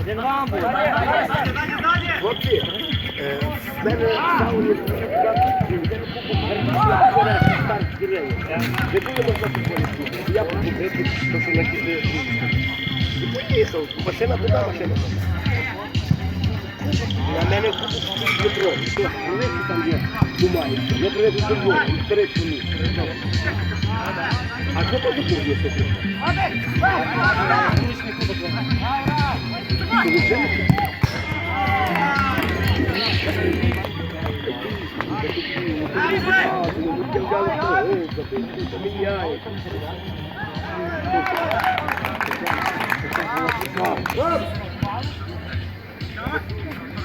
Один вам буде. Хлопці, е, в мене ставили старт дерев'я. Не було можна футболі. Я побудив, то що накидає. І поїхав. Машина туди, машина туди. На мене купить Дмитро. Що, великий там є, думає. Я приведу футбол, вперед поміг. А хто то тут є? хто тут?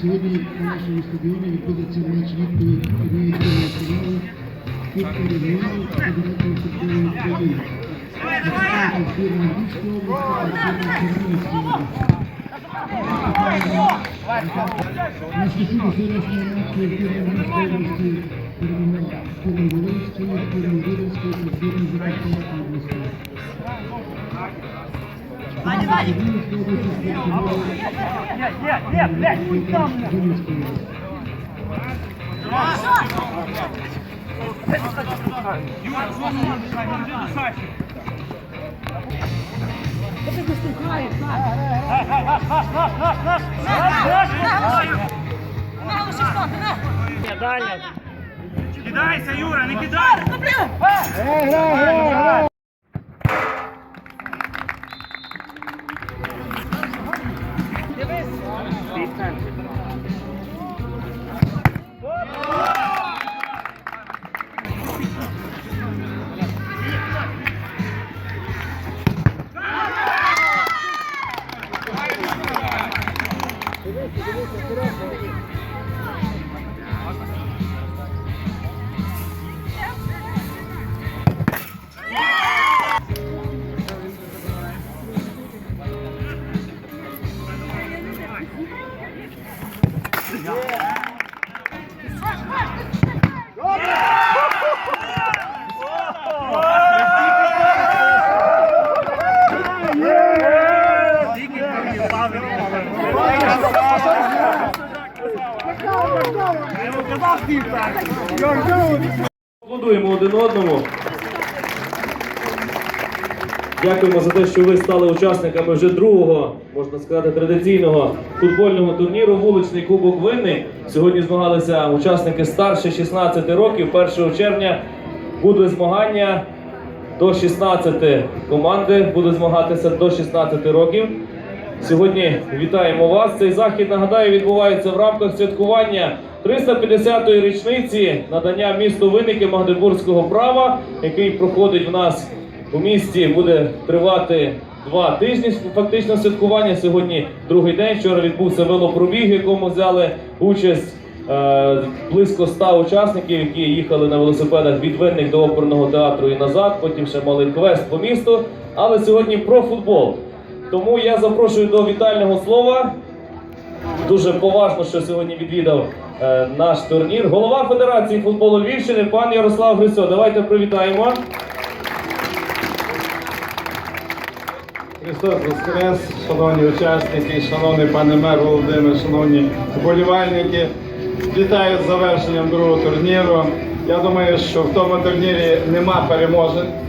Сьогодні на нашому стадіоні відбудеться матч відповідь однієї фіналу Кубку регіону Федерації футболу України. Представники збірна Львівської області та збірна Чернігівської області. На стиху до сьогоднішнього матчу збірна Львівської області перемогла збірна Волинської, збірна Рівенської та збірна Закарпатської області. Рівненської області спортсмени Є, є, є, блядь, будь там. Рівненської області. Юра, не йди до Саші. Гай, гай, наш, наш, наш, наш, наш. Наш, наш. Дальня. Кидайся, Юра, не кидай. Стій Аплодуємо один одному. Дякуємо за те, що ви стали учасниками вже другого, можна сказати, традиційного футбольного турніру Вуличний Кубок Винний. Сьогодні змагалися учасники старше 16 років. 1 червня буде змагання до 16 команди, будуть змагатися до 16 років. Сьогодні вітаємо вас. Цей захід нагадаю відбувається в рамках святкування 350-ї річниці надання місту винники Магдебурзького права, який проходить в нас у місті. Буде тривати два тижні. Фактично святкування. Сьогодні другий день. Вчора відбувся велопробіг, в якому взяли участь. е, Близько 100 учасників, які їхали на велосипедах від винник до оперного театру і назад. Потім ще мали квест по місту. Але сьогодні про футбол. Тому я запрошую до вітального слова. Дуже поважно, що сьогодні відвідав наш турнір. Голова Федерації футболу Львівщини, пан Ярослав Грисьо. Давайте привітаємо. Христос Воскрес, шановні учасники, шановний пане мер Володимир, шановні вболівальники. Вітаю з завершенням другого турніру. Я думаю, що в тому турнірі нема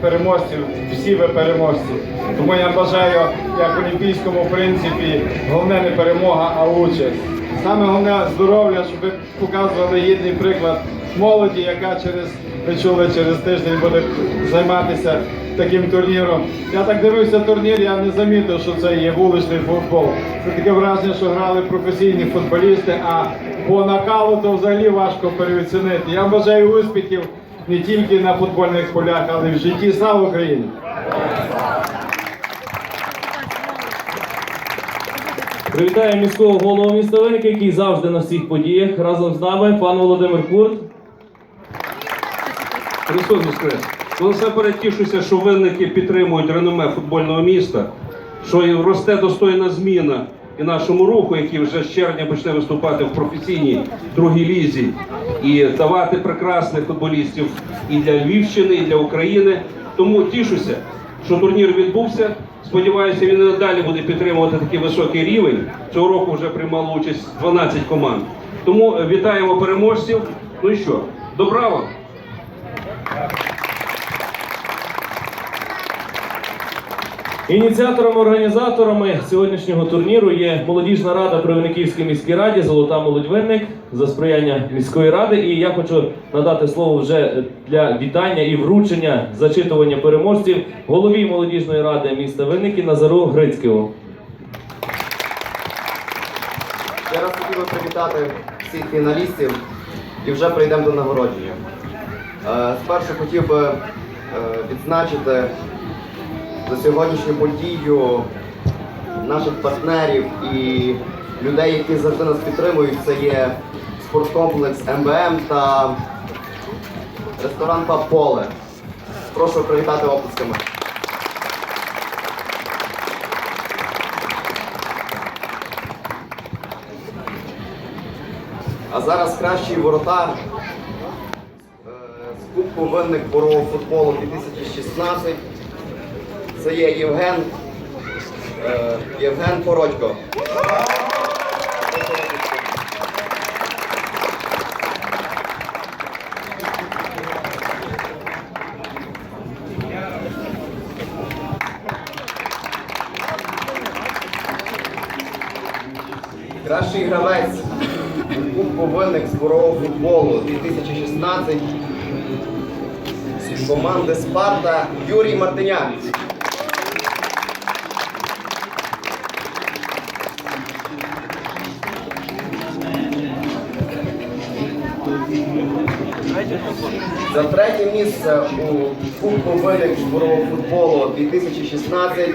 переможців, всі ви переможці. Тому я бажаю, як олімпійському принципі, головне не перемога, а участь. Саме головне здоров'я, щоб ви показували гідний приклад молоді, яка через ви чули, через тиждень буде займатися таким турніром. Я так дивився турнір, я не замітив, що це є вуличний футбол. Це таке враження, що грали професійні футболісти, а по накалу то взагалі важко переоцінити. Я бажаю успіхів не тільки на футбольних полях, але й в житті. Слава Україні! Привітаю міського голову міста Винники, який завжди на всіх подіях. Разом з нами пан Володимир Курт. Христос Воскрес! Ну, насамперед тішуся, що винники підтримують реноме футбольного міста, що росте достойна зміна і нашому руху, який вже з червня почне виступати в професійній другій лізі і давати прекрасних футболістів і для Львівщини, і для України. Тому тішуся, що турнір відбувся. Сподіваюся, він і надалі буде підтримувати такий високий рівень. Цього року вже приймало участь 12 команд. Тому е, вітаємо переможців. Ну і що, добра вам! Ініціаторами, організаторами сьогоднішнього турніру є молодіжна рада при Винниківській міській раді Золота молодь Винник за сприяння міської ради. І я хочу надати слово вже для вітання і вручення зачитування переможців голові молодіжної ради міста Винники Назару Грицького. Я раз хотів би привітати всіх фіналістів і вже прийдемо до нагородження. Е, Спершу хотів би е, відзначити за сьогоднішню подію наших партнерів і людей, які завжди нас підтримують. Це є спорткомплекс МБМ та ресторан Поле. Прошу привітати оплесками. А зараз кращий воротар е, з Кубку винних борового футболу 2016. Це є Євген е, Євген Породько. Кращий гравець Кубку винних з борового футболу 2016 команди Спарта Юрій Мартиняк. За третє місце у Кубку виник з футболу 2016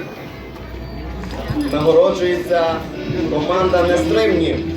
нагороджується команда Нестримні.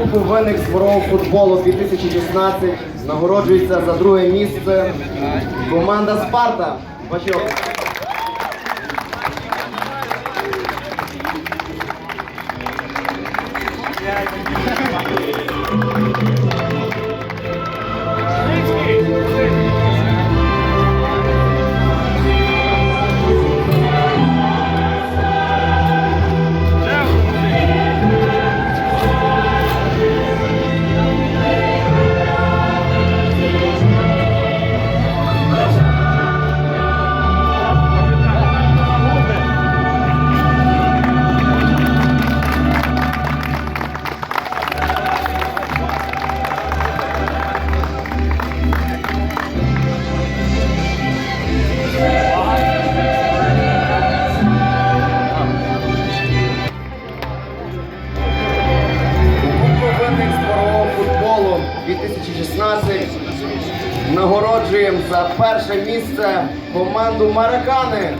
Кубку виник з борового футболу 2016 нагороджується за друге місце команда Спарта. Ваші за перше місце команду Маракани.